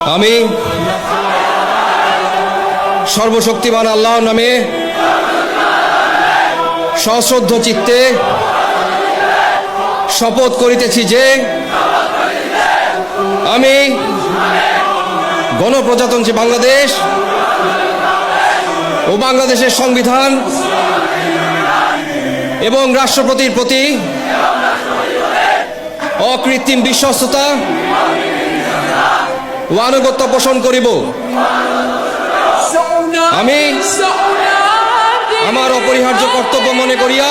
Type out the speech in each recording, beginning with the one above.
আমি সর্বশক্তিমান আল্লাহর নামে সশ্রদ্ধ চিত্তে শপথ করিতেছি যে আমি গণপ্রজাতন্ত্রী বাংলাদেশ ও বাংলাদেশের সংবিধান এবং রাষ্ট্রপতির প্রতি অকৃত্রিম বিশ্বস্ততা ও আনুগত্য পোষণ করিব। আমি আমার অপরিহার্য কর্তব্য মনে করিয়া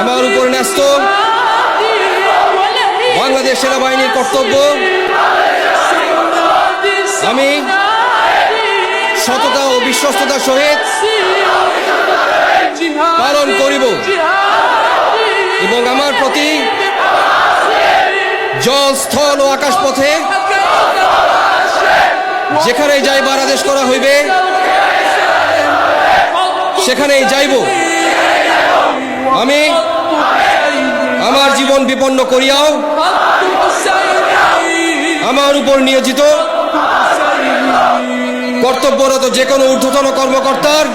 আমার উপর ন্যস্ত বাংলাদেশ সেনাবাহিনীর কর্তব্য। আমি সততা ও বিশ্বস্ততার সহিত জল স্থল ও আকাশ পথে যেখানেই যাইবার আদেশ করা হইবে, সেখানেই যাইব। আমি আমার জীবন বিপন্ন করিয়াও আমার উপর নিয়োজিত কর্তব্যরত যে কোনো ঊর্ধ্বতন কর্মকর্তার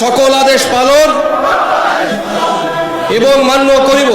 সকল আদেশ পালন এবং মান্য করিব।